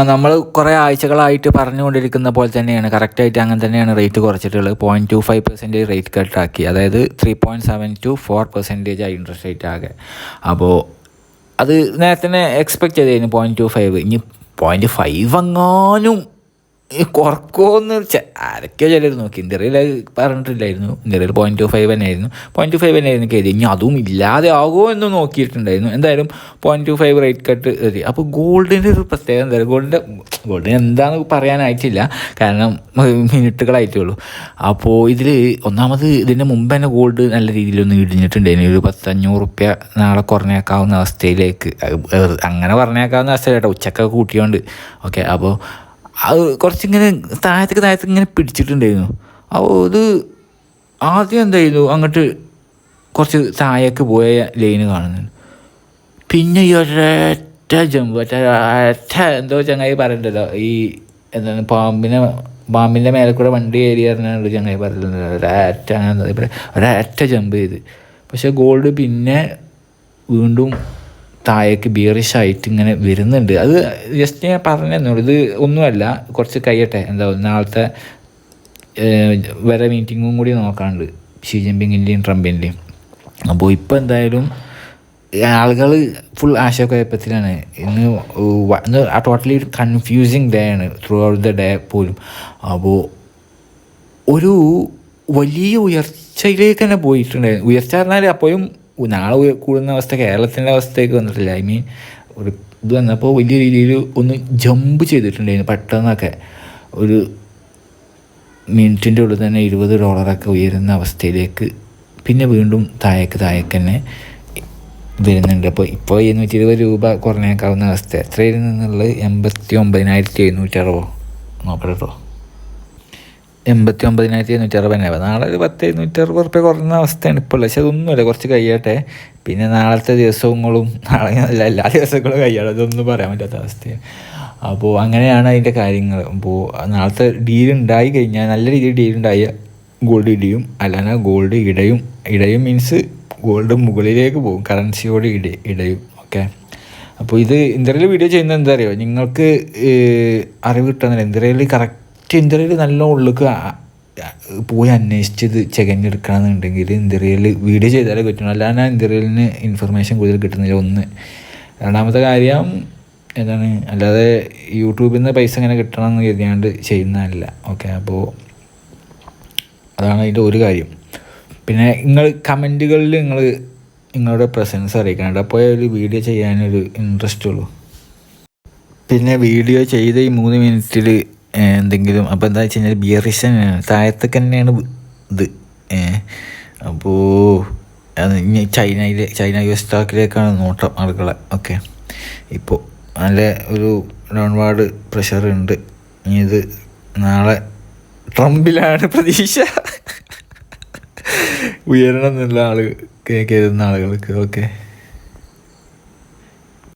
നമ്മൾ കുറേ ആഴ്ചകളായിട്ട് പറഞ്ഞുകൊണ്ടിരിക്കുന്ന പോലെ തന്നെയാണ്. കറക്റ്റായിട്ട് അങ്ങനെ തന്നെയാണ് rate കുറച്ചിട്ടുള്ളത്. Point two five percentage rate കട്ടാക്കി അതായത് three point seven two four percentage ആയി ഇൻട്രസ്റ്റ് റേറ്റ് ആകെ. അപ്പോൾ അത് നേരത്തെ എക്സ്പെക്ട് ചെയ്തായിരുന്നു പോയിന്റ് ടു ഫൈവ് ഇനി പോയിന്റ് ഫൈവ് എങ്ങാനും കുറക്കുമെന്ന് ആരൊക്കെയോ ചിലർ നോക്കി. ഇന്ത്യയിൽ പറഞ്ഞിട്ടില്ലായിരുന്നു. ഇന്ത്യയിൽ പോയിന്റ് ടു ഫൈവ് തന്നെ ആയിരുന്നു പോയിന്റ് ടു ഫൈവ് തന്നെ ആയിരുന്നു കരുതി. ഇനി അതും ഇല്ലാതെ ആകുമോ എന്ന് നോക്കിയിട്ടുണ്ടായിരുന്നു. എന്തായാലും point two five rate cut കയറി അപ്പോൾ ഗോൾഡിന്റെ ഒരു പ്രത്യേകത എന്തായാലും ഗോൾഡിന്റെ ഗോൾഡിന് എന്താണെന്ന് പറയാനായിട്ടില്ല. കാരണം മിനിറ്റുകളായിട്ടേ ഉള്ളൂ അപ്പോൾ ഇതിൽ ഒന്നാമത് ഇതിന്റെ മുമ്പ് തന്നെ ഗോൾഡ് നല്ല രീതിയിലൊന്ന് ഇടിഞ്ഞിട്ടുണ്ടായിരുന്നു. ഒരു പത്തഞ്ഞൂറ് റുപ്യ നാളെ കുറഞ്ഞേക്കാവുന്ന അവസ്ഥയിലേക്ക്. അങ്ങനെ പറഞ്ഞേക്കാവുന്ന അവസ്ഥയിലേട്ടോ. ഉച്ചക്കൊക്കെ കൂട്ടിയോണ്ട്. ഓക്കെ അപ്പോൾ അത് കുറച്ചിങ്ങനെ താഴത്തേക്ക് താഴത്തേക്ക് ഇങ്ങനെ പിടിച്ചിട്ടുണ്ടായിരുന്നു. അപ്പോൾ ഇത് ആദ്യം എന്തായിരുന്നു? അങ്ങോട്ട് കുറച്ച് താഴേക്ക് പോയ ലൈൻ കാണുന്നുണ്ട് പിന്നെ ഈ ഒരൊറ്റ ജമ്പ് ഒറ്റ എന്തോ ചങ്ങായി പറയണ്ടല്ലോ. ഈ എന്താണ് പാമ്പിനെ പാമ്പിന്റെ മേലെ കൂടെ വണ്ടി ഏരിയ പറഞ്ഞാൽ ചങ്ങായി പറയുന്നുണ്ട് ഒരൊറ്റ അങ്ങനെ ഒരൊറ്റ ജമ്പ് ചെയ്ത്. പക്ഷേ ഗോൾഡ് പിന്നെ വീണ്ടും താഴേക്ക് ബീറിഷായിട്ട് ഇങ്ങനെ വരുന്നുണ്ട്. അത് ജസ്റ്റ് ഞാൻ പറഞ്ഞെന്നുള്ളൂ ഇത് ഒന്നുമല്ല കുറച്ച് കഴിയട്ടെ. എന്താ നാളത്തെ വരെ മീറ്റിങ്ങും കൂടി നോക്കാണ്ട് ഷി ജിൻപിങ്ങിന്റെയും ട്രംപിന്റെയും അപ്പോൾ ഇപ്പോൾ എന്തായാലും ആളുകൾ ഫുൾ ആശയക്കുഴപ്പത്തിലാണ്. ഇന്ന് ഇന്ന് ആ ടോട്ടലി ഒരു കൺഫ്യൂസിങ് ഡേ ആണ്. ത്രൂ ഔട്ട് ദ ഡേ പോലും. അപ്പോൾ ഒരു വലിയ ഉയർച്ചയിലേക്ക് തന്നെ പോയിട്ടുണ്ടായിരുന്നു ഉയർച്ച പറഞ്ഞാൽ അപ്പോഴും നാളെ കൂടുന്ന അവസ്ഥ കേരളത്തിന്റെ അവസ്ഥയൊക്കെ വന്നിട്ടില്ല. ഐ മീൻ ഒരു ഇത് വന്നപ്പോൾ വലിയ രീതിയിൽ ഒന്ന് ജമ്പ് ചെയ്തിട്ടുണ്ടായിരുന്നു പെട്ടെന്നൊക്കെ. ഒരു മിനിറ്റിന്റെ ഉള്ളിൽ തന്നെ ഇരുപത് ഡോളറൊക്കെ ഉയരുന്ന അവസ്ഥയിലേക്ക് പിന്നെ വീണ്ടും താഴേക്ക് താഴേക്ക് തന്നെ വരുന്നുണ്ട്. അപ്പോൾ ഇപ്പോൾ എഴുന്നൂറ്റി ഇരുപത് രൂപ കുറഞ്ഞേക്കാവുന്ന അവസ്ഥ. എത്രയിൽ നിന്നുള്ളത് എൺപത്തി ഒമ്പതിനായിരത്തി എഴുന്നൂറ്റി അറുപോ നോക്കട്ടെ കേട്ടോ എൺപത്തി ഒമ്പതിനായിരത്തി എഴുന്നൂറ്റി അറുപതിനായിരം നാളെ ഒരു പത്ത് എഴുന്നൂറ്റി അറുപത് റുപ്യ കുറഞ്ഞ അവസ്ഥയാണ് ഇപ്പോൾ പക്ഷെ അതൊന്നുമില്ല കുറച്ച് കഴിയട്ടെ. പിന്നെ നാളത്തെ ദിവസങ്ങളും നാളെ അല്ല എല്ലാ ദിവസങ്ങളും കഴിയണം. അതൊന്നും പറയാൻ പറ്റാത്ത അവസ്ഥയാണ്. അപ്പോൾ അങ്ങനെയാണ് അതിന്റെ കാര്യങ്ങൾ. അപ്പോൾ നാളത്തെ ഡീൽ ഉണ്ടായി കഴിഞ്ഞാൽ നല്ല രീതിയിൽ ഡീൽ ഉണ്ടായ ഗോൾഡ് ഇടിയും അല്ലാതെ ഗോൾഡ് ഇടയും. ഇടയും മീൻസ് ഗോൾഡ് മുകളിലേക്ക് പോകും കറൻസിയോട് ഇട ഇടയും. ഓക്കെ അപ്പോൾ ഇത് ഇന്ത്യയിൽ വീഡിയോ ചെയ്യുന്നത് എന്താ അറിയോ? നിങ്ങൾക്ക് അറിവ് കിട്ടുന്നില്ല. ഇന്ത്യയിൽ കറക്റ്റ് ഇന്ത്യയിൽ നല്ല ഉള്ളിക്ക് പോയി അന്വേഷിച്ചത് ചെകഞ്ഞെടുക്കണമെന്നുണ്ടെങ്കിൽ ഇന്ത്യയിൽ വീഡിയോ ചെയ്താലേ പറ്റണം അല്ലാതെ ഇന്ത്യയിലിന് ഇൻഫർമേഷൻ കൂടുതൽ കിട്ടുന്നില്ല. ഒന്ന്. രണ്ടാമത്തെ കാര്യം എന്താണ്? അല്ലാതെ യൂട്യൂബിൽ നിന്ന് പൈസ ഇങ്ങനെ കിട്ടണം എന്ന് കരുതിയാണ്ട് ചെയ്യുന്നതല്ല. ഓക്കെ അപ്പോൾ അതാണ് അതിന്റെ ഒരു കാര്യം. പിന്നെ നിങ്ങൾ കമന്റുകളിൽ നിങ്ങൾ നിങ്ങളുടെ പ്രസൻസ് അറിയിക്കണം അപ്പോൾ ഒരു വീഡിയോ ചെയ്യാനൊരു ഇൻട്രസ്റ്റ് ഉള്ളൂ. പിന്നെ വീഡിയോ ചെയ്ത് ഈ മൂന്ന് മിനിറ്റിൽ എന്തെങ്കിലും അപ്പോൾ എന്താ വെച്ച് കഴിഞ്ഞാൽ ബിയറിഷൻ താഴത്തൊക്കെ തന്നെയാണ് ഇത്. അപ്പോൾ ഇനി ചൈനയിലെ ചൈന യു എസ് നോട്ടം ആളുകളെ. ഓക്കെ. ഇപ്പോൾ നല്ല ഒരു ഡൗൺവാർഡ് പ്രഷർ ഉണ്ട്. ഇനി ഇത് നാളെ ട്രംപിലാണ് പ്രതീക്ഷ. ഉയരണം എന്നുള്ള ആൾ കരുതുന്ന ആളുകൾക്ക്. ഓക്കെ.